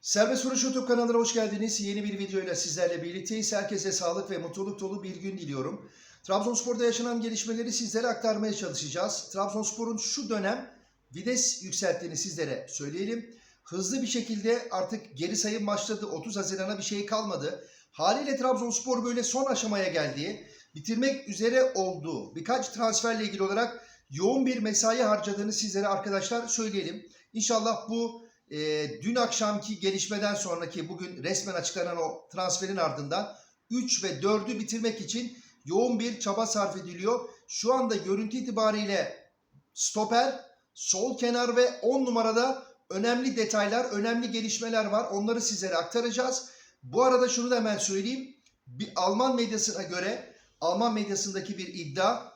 Serbest Vuruş YouTube kanalına hoş geldiniz. Yeni bir videoyla sizlerle birlikteyiz. Herkese sağlık ve mutluluk dolu bir gün diliyorum. Trabzonspor'da yaşanan gelişmeleri sizlere aktarmaya çalışacağız. Trabzonspor'un şu dönem vites yükselttiğini sizlere söyleyelim. Hızlı bir şekilde artık geri sayım başladı. 30 Haziran'a bir şey kalmadı. Haliyle Trabzonspor böyle son aşamaya geldiği, bitirmek üzere olduğu birkaç transferle ilgili olarak yoğun bir mesai harcadığını sizlere arkadaşlar söyleyelim. İnşallah bu e, dün akşamki gelişmeden sonraki bugün resmen açıklanan o transferin ardından 3 ve 4'ü bitirmek için yoğun bir çaba sarf ediliyor. Şu anda görüntü itibariyle stoper, sol kenar ve 10 numarada önemli detaylar, önemli gelişmeler var. Onları sizlere aktaracağız. Bu arada şunu da hemen söyleyeyim. Bir Alman medyasına göre Alman medyasındaki bir iddia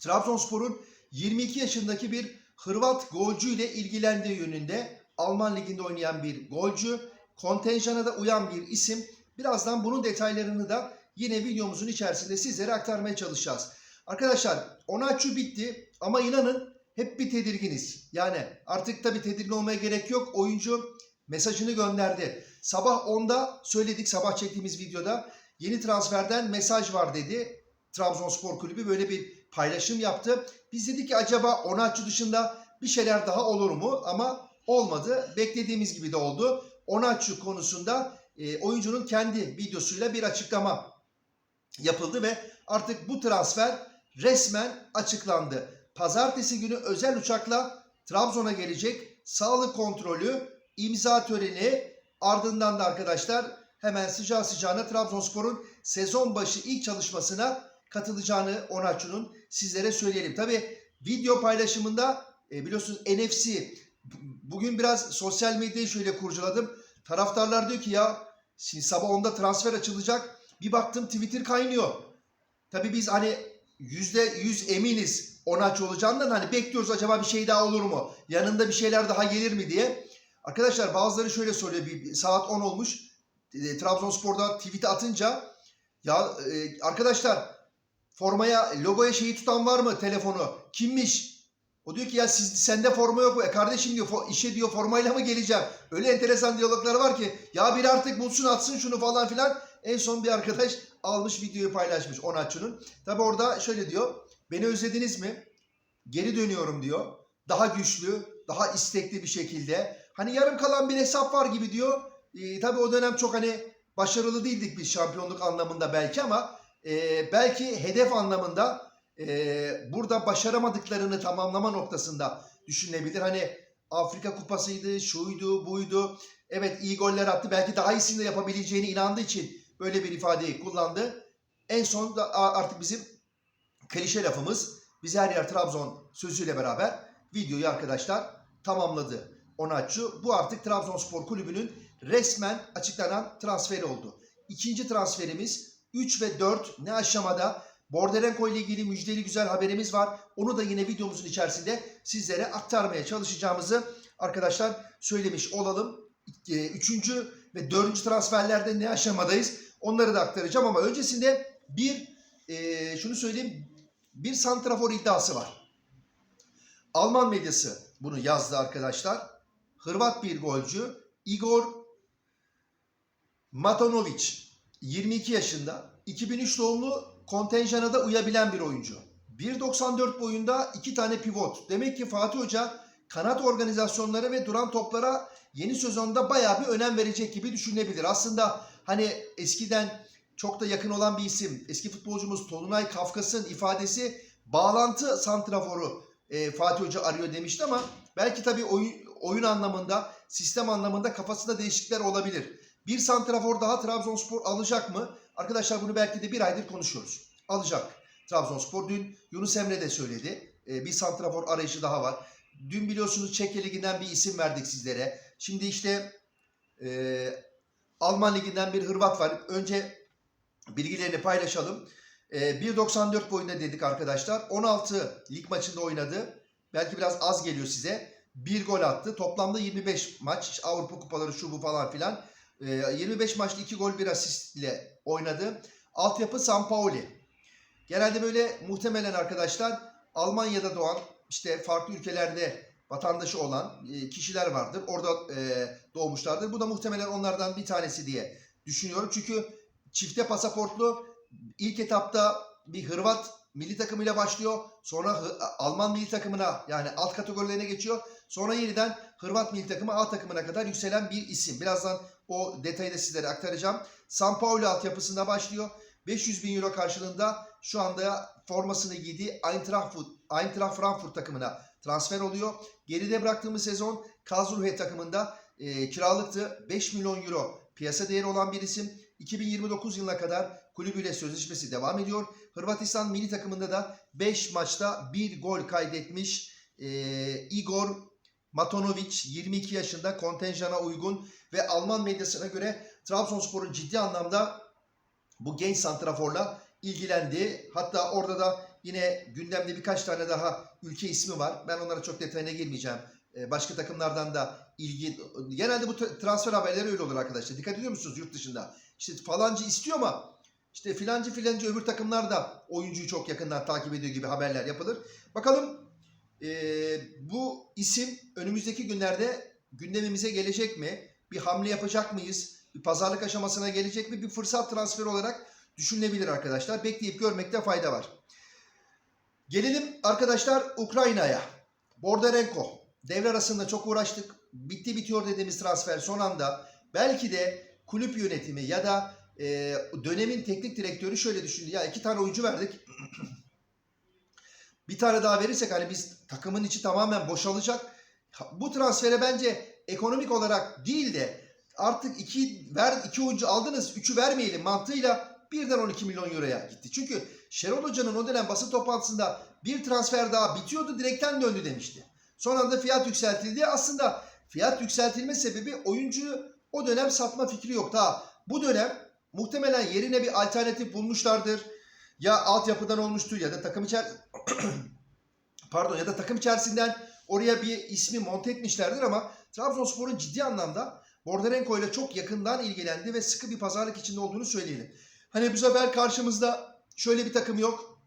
Trabzonspor'un 22 yaşındaki bir Hırvat golcü ile ilgilendiği yönünde Alman liginde oynayan bir golcü, kontenjana da uyan bir isim. Birazdan bunun detaylarını da yine videomuzun içerisinde sizlere aktarmaya çalışacağız. Arkadaşlar Onaçu bitti ama inanın hep bir tedirginiz. Yani artık tabii tedirgin olmaya gerek yok. Oyuncu mesajını gönderdi. Sabah 10'da söyledik sabah çektiğimiz videoda yeni transferden mesaj var dedi. Trabzonspor Kulübü böyle bir paylaşım yaptı. Biz dedik ki acaba Onaçu dışında bir şeyler daha olur mu? Ama olmadı. Beklediğimiz gibi de oldu. Onaçu konusunda e, oyuncunun kendi videosuyla bir açıklama yapıldı ve artık bu transfer resmen açıklandı. Pazartesi günü özel uçakla Trabzon'a gelecek. Sağlık kontrolü, imza töreni ardından da arkadaşlar hemen sıcağı sıcağına Trabzonspor'un sezon başı ilk çalışmasına katılacağını Onaçu'nun sizlere söyleyelim. Tabi video paylaşımında e, biliyorsunuz NFC bugün biraz sosyal medyayı şöyle kurcaladım. Taraftarlar diyor ki ya sabah 10'da transfer açılacak. Bir baktım Twitter kaynıyor. Tabi biz hani %100 eminiz Onaçu olacağından hani bekliyoruz acaba bir şey daha olur mu? Yanında bir şeyler daha gelir mi diye. Arkadaşlar bazıları şöyle soruyor bir saat 10 olmuş. E, Trabzonspor'da tweet'i atınca ya e, arkadaşlar formaya logoya şeyi tutan var mı telefonu? Kimmiş? O diyor ki ya siz, sende forma yok mu? E kardeşim diyor işe diyor formayla mı geleceğim? Öyle enteresan diyaloglar var ki ya bir artık bulsun atsın şunu falan filan. En son bir arkadaş almış videoyu paylaşmış Onaçu'nun. Tabi orada şöyle diyor. Beni özlediniz mi? Geri dönüyorum diyor. Daha güçlü, daha istekli bir şekilde. Hani yarım kalan bir hesap var gibi diyor. Ee, tabii o dönem çok hani başarılı değildik biz şampiyonluk anlamında belki ama e, belki hedef anlamında e, burada başaramadıklarını tamamlama noktasında düşünülebilir. Hani Afrika kupasıydı, şuydu, buydu. Evet iyi goller attı. Belki daha iyisini de yapabileceğine inandığı için böyle bir ifadeyi kullandı. En son da artık bizim klişe lafımız biz her yer Trabzon sözüyle beraber videoyu arkadaşlar tamamladı. Onaçu bu artık Trabzonspor Kulübü'nün resmen açıklanan transferi oldu. İkinci transferimiz 3 ve 4 ne aşamada Borderenko ile ilgili müjdeli güzel haberimiz var. Onu da yine videomuzun içerisinde sizlere aktarmaya çalışacağımızı arkadaşlar söylemiş olalım. Üçüncü ve dördüncü transferlerde ne aşamadayız onları da aktaracağım ama öncesinde bir e, şunu söyleyeyim bir santrafor iddiası var. Alman medyası bunu yazdı arkadaşlar. Hırvat bir golcü Igor Matanovic 22 yaşında 2003 doğumlu kontenjana da uyabilen bir oyuncu. 1.94 boyunda iki tane pivot. Demek ki Fatih Hoca kanat organizasyonları ve duran toplara yeni sezonda bayağı bir önem verecek gibi düşünebilir. Aslında hani eskiden çok da yakın olan bir isim. Eski futbolcumuz Tolunay Kafkas'ın ifadesi bağlantı santraforu e, Fatih Hoca arıyor demişti ama belki tabii oyun, oyun anlamında, sistem anlamında kafasında değişiklikler olabilir. Bir santrafor daha Trabzonspor alacak mı? Arkadaşlar bunu belki de bir aydır konuşuyoruz. Alacak Trabzonspor. Dün Yunus Emre de söyledi. E, bir santrafor arayışı daha var. Dün biliyorsunuz Çekya Ligi'nden bir isim verdik sizlere. Şimdi işte e, Alman Ligi'nden bir Hırvat var. Önce bilgilerini paylaşalım. E, 1.94 boyunda dedik arkadaşlar. 16 lig maçında oynadı. Belki biraz az geliyor size. Bir gol attı. Toplamda 25 maç. Avrupa kupaları şu bu falan filan. E, 25 maçta 2 gol 1 asistle oynadı. Altyapı San Pauli. Genelde böyle muhtemelen arkadaşlar Almanya'da doğan işte farklı ülkelerde vatandaşı olan e, kişiler vardır. Orada e, doğmuşlardır. Bu da muhtemelen onlardan bir tanesi diye düşünüyorum. Çünkü çifte pasaportlu ilk etapta bir Hırvat milli takımıyla başlıyor. Sonra Alman milli takımına yani alt kategorilerine geçiyor. Sonra yeniden Hırvat milli takımı A takımına kadar yükselen bir isim. Birazdan o detayı da sizlere aktaracağım. San Paulo altyapısında başlıyor. 500 bin euro karşılığında şu anda formasını giydiği Eintracht, Eintracht Frankfurt takımına transfer oluyor. Geride bıraktığımız sezon Karlsruhe takımında e, kiralıktı. 5 milyon euro piyasa değeri olan bir isim. 2029 yılına kadar kulübüyle sözleşmesi devam ediyor. Hırvatistan milli takımında da 5 maçta 1 gol kaydetmiş e, Igor Matonovic 22 yaşında kontenjana uygun ve Alman medyasına göre Trabzonspor'un ciddi anlamda bu genç santraforla ilgilendi. Hatta orada da yine gündemde birkaç tane daha ülke ismi var. Ben onlara çok detayına girmeyeceğim. Ee, Başka takımlardan da ilgi... Genelde bu tra- transfer haberleri öyle olur arkadaşlar. Dikkat ediyor musunuz yurt dışında? İşte falancı istiyor ama işte filancı filancı öbür takımlar da oyuncuyu çok yakından takip ediyor gibi haberler yapılır. Bakalım ee, bu isim önümüzdeki günlerde gündemimize gelecek mi? Bir hamle yapacak mıyız? Bir pazarlık aşamasına gelecek mi? Bir fırsat transferi olarak düşünülebilir arkadaşlar. Bekleyip görmekte fayda var. Gelelim arkadaşlar Ukrayna'ya. Bordarenko. Devre arasında çok uğraştık. Bitti bitiyor dediğimiz transfer son anda. Belki de kulüp yönetimi ya da e, dönemin teknik direktörü şöyle düşündü. Ya iki tane oyuncu verdik. bir tane daha verirsek hani biz takımın içi tamamen boşalacak. Bu transfere bence ekonomik olarak değil de artık iki ver iki oyuncu aldınız, üçü vermeyelim mantığıyla birden 12 milyon euroya gitti. Çünkü Şenol Hoca'nın o dönem basın toplantısında bir transfer daha bitiyordu direkten döndü demişti. Son anda fiyat yükseltildi. Aslında fiyat yükseltilme sebebi oyuncuyu o dönem satma fikri yok. Daha bu dönem muhtemelen yerine bir alternatif bulmuşlardır. Ya altyapıdan olmuştur ya da takım içer pardon ya da takım içerisinden oraya bir ismi monte etmişlerdir ama Trabzonspor'un ciddi anlamda Bordarenko ile çok yakından ilgilendi ve sıkı bir pazarlık içinde olduğunu söyleyelim. Hani bu sefer karşımızda şöyle bir takım yok.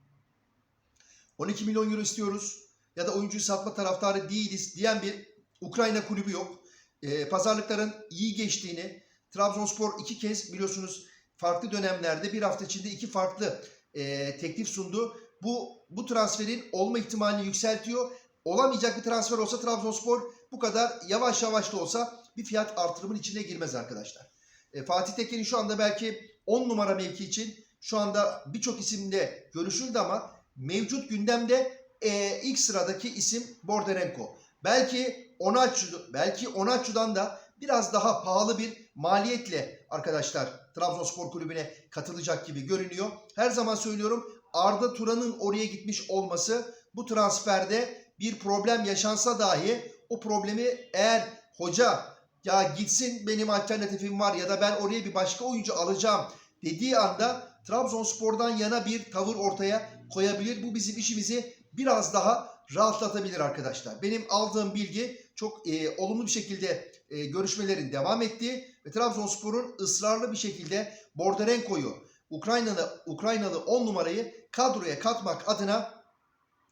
12 milyon euro istiyoruz ya da oyuncuyu satma taraftarı değiliz diyen bir Ukrayna kulübü yok. Ee, pazarlıkların iyi geçtiğini Trabzonspor iki kez biliyorsunuz farklı dönemlerde bir hafta içinde iki farklı e, teklif sundu. Bu bu transferin olma ihtimalini yükseltiyor. Olamayacak bir transfer olsa Trabzonspor bu kadar yavaş yavaş da olsa bir fiyat artırımın içine girmez arkadaşlar. E, Fatih Tekin'in şu anda belki 10 numara mevki için şu anda birçok isimde görüşüldü ama mevcut gündemde e, ilk sıradaki isim Borderenko. Belki Onaçu, belki Onaçu'dan da biraz daha pahalı bir maliyetle arkadaşlar Trabzonspor kulübüne katılacak gibi görünüyor. Her zaman söylüyorum Arda Turan'ın oraya gitmiş olması bu transferde bir problem yaşansa dahi o problemi eğer hoca ya gitsin benim alternatifim var ya da ben oraya bir başka oyuncu alacağım dediği anda Trabzonspor'dan yana bir tavır ortaya koyabilir. Bu bizim işimizi biraz daha rahatlatabilir arkadaşlar. Benim aldığım bilgi çok e, olumlu bir şekilde e, görüşmelerin devam ettiği ve Trabzonspor'un ısrarlı bir şekilde Bordarenko'yu Ukraynalı Ukraynalı 10 numarayı kadroya katmak adına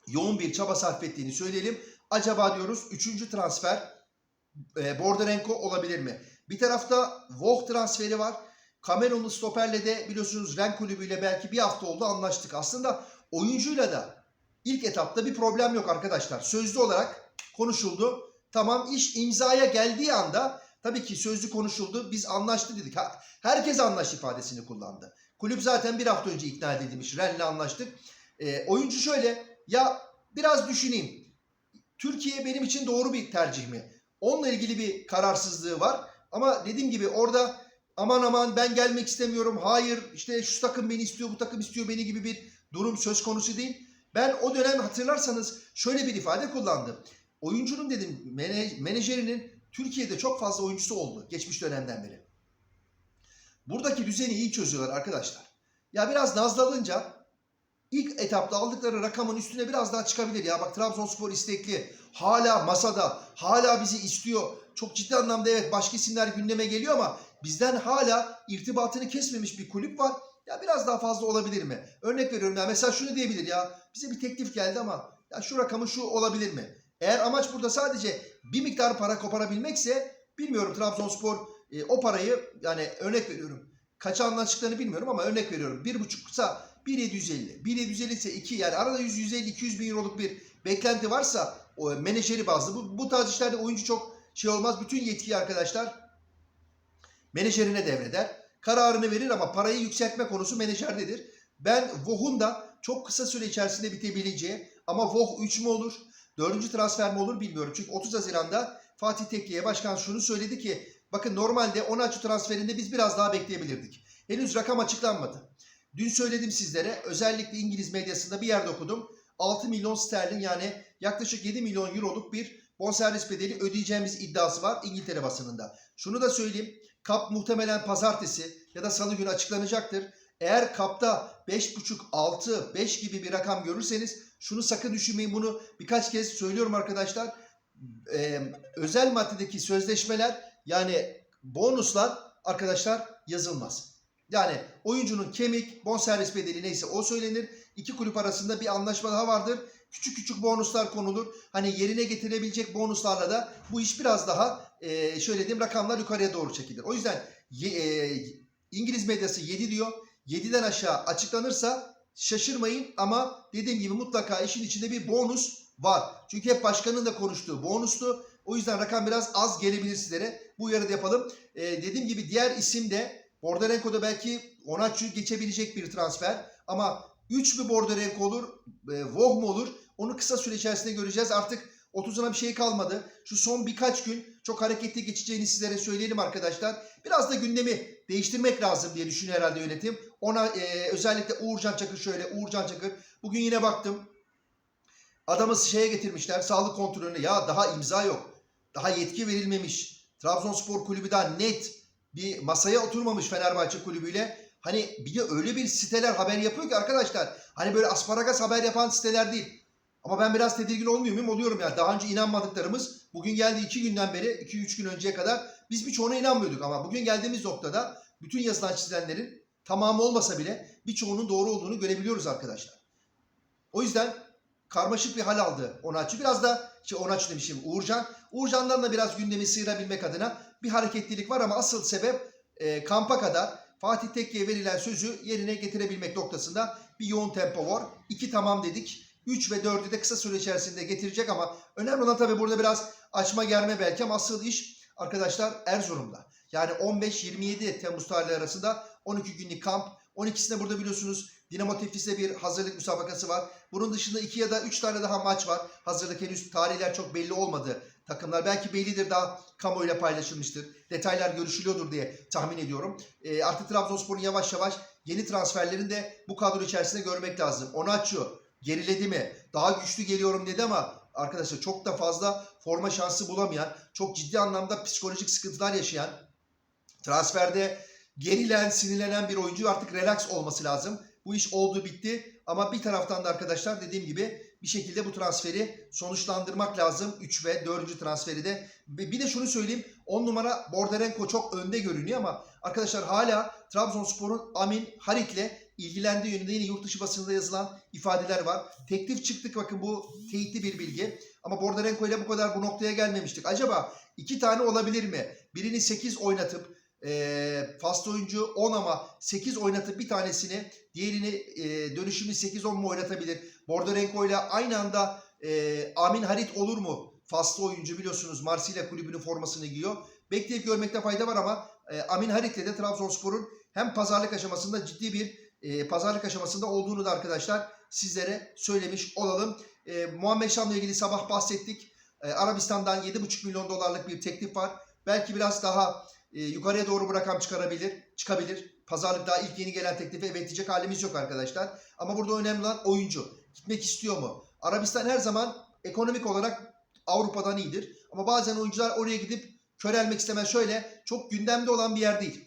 yoğun bir çaba sarf ettiğini söyleyelim. Acaba diyoruz 3. transfer e, Bordarenko olabilir mi? Bir tarafta Vogt transferi var. Cameron'lu stoperle de biliyorsunuz Ren kulübüyle belki bir hafta oldu anlaştık. Aslında oyuncuyla da ilk etapta bir problem yok arkadaşlar. Sözlü olarak konuşuldu. Tamam iş imzaya geldiği anda tabii ki sözlü konuşuldu. Biz anlaştı dedik. Herkes anlaştı ifadesini kullandı. Kulüp zaten bir hafta önce ikna edilmiş. Ren'le anlaştık. E, oyuncu şöyle ya biraz düşüneyim. Türkiye benim için doğru bir tercih mi? Onunla ilgili bir kararsızlığı var. Ama dediğim gibi orada aman aman ben gelmek istemiyorum. Hayır işte şu takım beni istiyor, bu takım istiyor beni gibi bir durum söz konusu değil. Ben o dönem hatırlarsanız şöyle bir ifade kullandım. Oyuncunun dedim menajerinin Türkiye'de çok fazla oyuncusu oldu geçmiş dönemden beri. Buradaki düzeni iyi çözüyorlar arkadaşlar. Ya biraz nazlanınca ilk etapta aldıkları rakamın üstüne biraz daha çıkabilir. Ya bak Trabzonspor istekli. Hala masada. Hala bizi istiyor. Çok ciddi anlamda evet başka isimler gündeme geliyor ama bizden hala irtibatını kesmemiş bir kulüp var. Ya biraz daha fazla olabilir mi? Örnek veriyorum ya mesela şunu diyebilir ya bize bir teklif geldi ama ya şu rakamı şu olabilir mi? Eğer amaç burada sadece bir miktar para koparabilmekse bilmiyorum Trabzonspor e, o parayı yani örnek veriyorum. Kaça anlaştıklarını bilmiyorum ama örnek veriyorum. Bir buçuksa 1.750. 1.750 ise 2 yani arada 100, 150, 200 bin euroluk bir beklenti varsa menajeri bazlı. Bu, bu tarz işlerde oyuncu çok şey olmaz. Bütün yetkiyi arkadaşlar menajerine devreder. Kararını verir ama parayı yükseltme konusu menajerdedir. Ben Voh'un da çok kısa süre içerisinde bitebileceği ama Voh 3 mü olur? Dördüncü transfer mi olur bilmiyorum. Çünkü 30 Haziran'da Fatih Tekke'ye başkan şunu söyledi ki bakın normalde Onaçu transferinde biz biraz daha bekleyebilirdik. Henüz rakam açıklanmadı. Dün söyledim sizlere özellikle İngiliz medyasında bir yerde okudum. 6 milyon sterlin yani yaklaşık 7 milyon euroluk bir bonservis bedeli ödeyeceğimiz iddiası var İngiltere basınında. Şunu da söyleyeyim. Kap muhtemelen pazartesi ya da salı günü açıklanacaktır. Eğer kapta 5.5, 6, 5 gibi bir rakam görürseniz şunu sakın düşünmeyin. Bunu birkaç kez söylüyorum arkadaşlar. Ee, özel maddedeki sözleşmeler yani bonuslar arkadaşlar yazılmaz. Yani oyuncunun kemik, bonservis bedeli neyse o söylenir. İki kulüp arasında bir anlaşma daha vardır. Küçük küçük bonuslar konulur. Hani yerine getirebilecek bonuslarla da bu iş biraz daha e, şöyle diyeyim rakamlar yukarıya doğru çekilir. O yüzden e, İngiliz medyası 7 diyor. 7'den aşağı açıklanırsa şaşırmayın ama dediğim gibi mutlaka işin içinde bir bonus var. Çünkü hep başkanın da konuştuğu bonustu. O yüzden rakam biraz az gelebilir sizlere. Bu uyarı da yapalım. Ee, dediğim gibi diğer isim de Bordarenko'da belki Onaçu geçebilecek bir transfer. Ama 3 mü Bordarenko olur, e, Voh mu olur? Onu kısa süre içerisinde göreceğiz. Artık 30'una bir şey kalmadı. Şu son birkaç gün çok hareketli geçeceğini sizlere söyleyelim arkadaşlar. Biraz da gündemi değiştirmek lazım diye düşünüyor herhalde yönetim. Ona e, özellikle Uğurcan Çakır şöyle. Uğurcan Çakır. Bugün yine baktım. Adamı şeye getirmişler. Sağlık kontrolüne. Ya daha imza yok. Daha yetki verilmemiş. Trabzonspor kulübü daha net bir masaya oturmamış Fenerbahçe kulübüyle. Hani bir de öyle bir siteler haber yapıyor ki arkadaşlar. Hani böyle asparagas haber yapan siteler değil. Ama ben biraz tedirgin olmuyor muyum? Oluyorum yani. Daha önce inanmadıklarımız bugün geldi iki günden beri, iki üç gün önceye kadar biz birçoğuna inanmıyorduk. Ama bugün geldiğimiz noktada bütün yazılan çizilenlerin tamamı olmasa bile birçoğunun doğru olduğunu görebiliyoruz arkadaşlar. O yüzden karmaşık bir hal aldı Onaçı. Biraz da şey Onaçı demişim Uğurcan. Uğurcan'dan da biraz gündemi sıyırabilmek adına bir hareketlilik var ama asıl sebep e, kampa kadar Fatih Tekke'ye verilen sözü yerine getirebilmek noktasında bir yoğun tempo var. İki tamam dedik. 3 ve 4'ü de kısa süre içerisinde getirecek ama önemli olan tabii burada biraz açma germe belki ama asıl iş arkadaşlar Erzurum'da. Yani 15-27 Temmuz tarihleri arasında 12 günlük kamp. 12'sinde burada biliyorsunuz Dinamo Tiflis'te bir hazırlık müsabakası var. Bunun dışında 2 ya da 3 tane daha maç var. Hazırlık henüz tarihler çok belli olmadı. Takımlar belki bellidir daha kamuoyuyla paylaşılmıştır. Detaylar görüşülüyordur diye tahmin ediyorum. E, artık Trabzonspor'un yavaş yavaş yeni transferlerini de bu kadro içerisinde görmek lazım. Onaçu geriledi mi? Daha güçlü geliyorum dedi ama arkadaşlar çok da fazla forma şansı bulamayan, çok ciddi anlamda psikolojik sıkıntılar yaşayan, transferde gerilen, sinirlenen bir oyuncu artık relax olması lazım. Bu iş oldu bitti ama bir taraftan da arkadaşlar dediğim gibi bir şekilde bu transferi sonuçlandırmak lazım. 3 ve 4. transferi de. Bir de şunu söyleyeyim 10 numara Bordarenko çok önde görünüyor ama arkadaşlar hala Trabzonspor'un Amin Harit'le ilgilendiği yönünde yine yurt dışı basınında yazılan ifadeler var. Teklif çıktık bakın bu teyitli bir bilgi. Ama Bordarenko ile bu kadar bu noktaya gelmemiştik. Acaba iki tane olabilir mi? Birini 8 oynatıp e, fast oyuncu 10 ama 8 oynatıp bir tanesini diğerini e, dönüşümlü 8-10 mu oynatabilir? Bordarenko ile aynı anda e, Amin Harit olur mu? Fast oyuncu biliyorsunuz Marsilya kulübünün formasını giyiyor. Bekleyip görmekte fayda var ama e, Amin Harit'le de Trabzonspor'un hem pazarlık aşamasında ciddi bir e, pazarlık aşamasında olduğunu da arkadaşlar sizlere söylemiş olalım. E, Muhammed Şam'la ilgili sabah bahsettik. E, Arabistan'dan 7,5 milyon dolarlık bir teklif var. Belki biraz daha e, yukarıya doğru rakam çıkarabilir, çıkabilir. Pazarlık daha ilk yeni gelen teklife evet diyecek halimiz yok arkadaşlar. Ama burada önemli olan oyuncu. Gitmek istiyor mu? Arabistan her zaman ekonomik olarak Avrupa'dan iyidir. Ama bazen oyuncular oraya gidip körelmek istemez. Şöyle çok gündemde olan bir yer değil.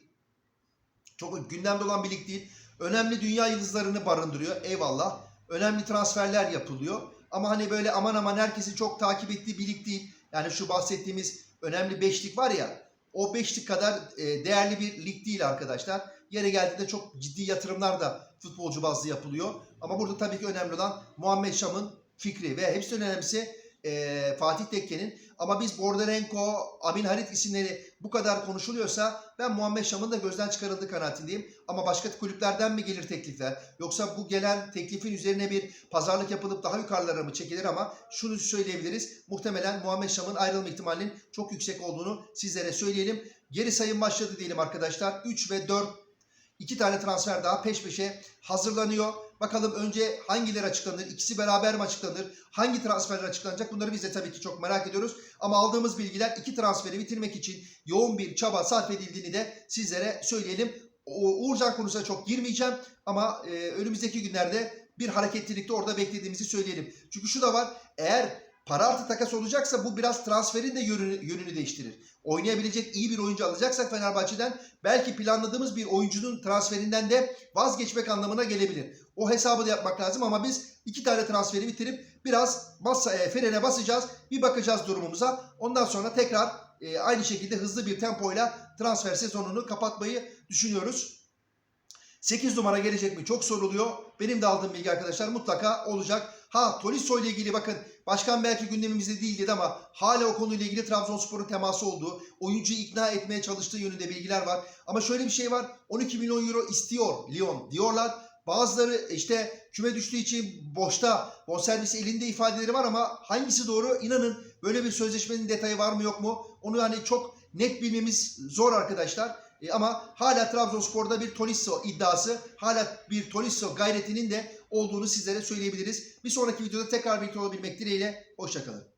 Çok gündemde olan bir lig değil. Önemli dünya yıldızlarını barındırıyor. Eyvallah. Önemli transferler yapılıyor. Ama hani böyle aman aman herkesin çok takip ettiği bir lig değil. Yani şu bahsettiğimiz önemli beşlik var ya. O beşlik kadar e, değerli bir lig değil arkadaşlar. Yere geldiğinde çok ciddi yatırımlar da futbolcu bazlı yapılıyor. Ama burada tabii ki önemli olan Muhammed Şam'ın fikri ve hepsi önemlisi e, Fatih Tekke'nin. Ama biz Bordarenko, Amin Halit isimleri bu kadar konuşuluyorsa ben Muhammed Şam'ın da gözden çıkarıldığı kanaatindeyim. Ama başka kulüplerden mi gelir teklifler? Yoksa bu gelen teklifin üzerine bir pazarlık yapılıp daha yukarılara mı çekilir ama şunu söyleyebiliriz. Muhtemelen Muhammed Şam'ın ayrılma ihtimalinin çok yüksek olduğunu sizlere söyleyelim. Geri sayım başladı diyelim arkadaşlar. 3 ve 4 iki tane transfer daha peş peşe hazırlanıyor. Bakalım önce hangileri açıklanır? İkisi beraber mi açıklanır? Hangi transferler açıklanacak? Bunları biz de tabii ki çok merak ediyoruz. Ama aldığımız bilgiler iki transferi bitirmek için yoğun bir çaba sarf edildiğini de sizlere söyleyelim. Uğurcan konusuna çok girmeyeceğim ama e, önümüzdeki günlerde bir hareketlilikte orada beklediğimizi söyleyelim. Çünkü şu da var. Eğer para artı takas olacaksa bu biraz transferin de yönünü, yönünü değiştirir. Oynayabilecek iyi bir oyuncu alacaksak Fenerbahçe'den belki planladığımız bir oyuncunun transferinden de vazgeçmek anlamına gelebilir. O hesabı da yapmak lazım ama biz iki tane transferi bitirip biraz masa, e, frene basacağız. Bir bakacağız durumumuza. Ondan sonra tekrar e, aynı şekilde hızlı bir tempoyla transfer sezonunu kapatmayı düşünüyoruz. 8 numara gelecek mi? Çok soruluyor. Benim de aldığım bilgi arkadaşlar mutlaka olacak. Ha Tolisso ile ilgili bakın başkan belki gündemimizde değil dedi ama hala o konuyla ilgili Trabzonspor'un teması olduğu, oyuncuyu ikna etmeye çalıştığı yönünde bilgiler var. Ama şöyle bir şey var. 12 milyon euro istiyor Lyon diyorlar. Bazıları işte küme düştüğü için boşta bonservis elinde ifadeleri var ama hangisi doğru inanın böyle bir sözleşmenin detayı var mı yok mu onu hani çok net bilmemiz zor arkadaşlar. E, ama hala Trabzonspor'da bir Tolisso iddiası, hala bir Tolisso gayretinin de olduğunu sizlere söyleyebiliriz. Bir sonraki videoda tekrar birlikte olabilmek dileğiyle. Hoşçakalın.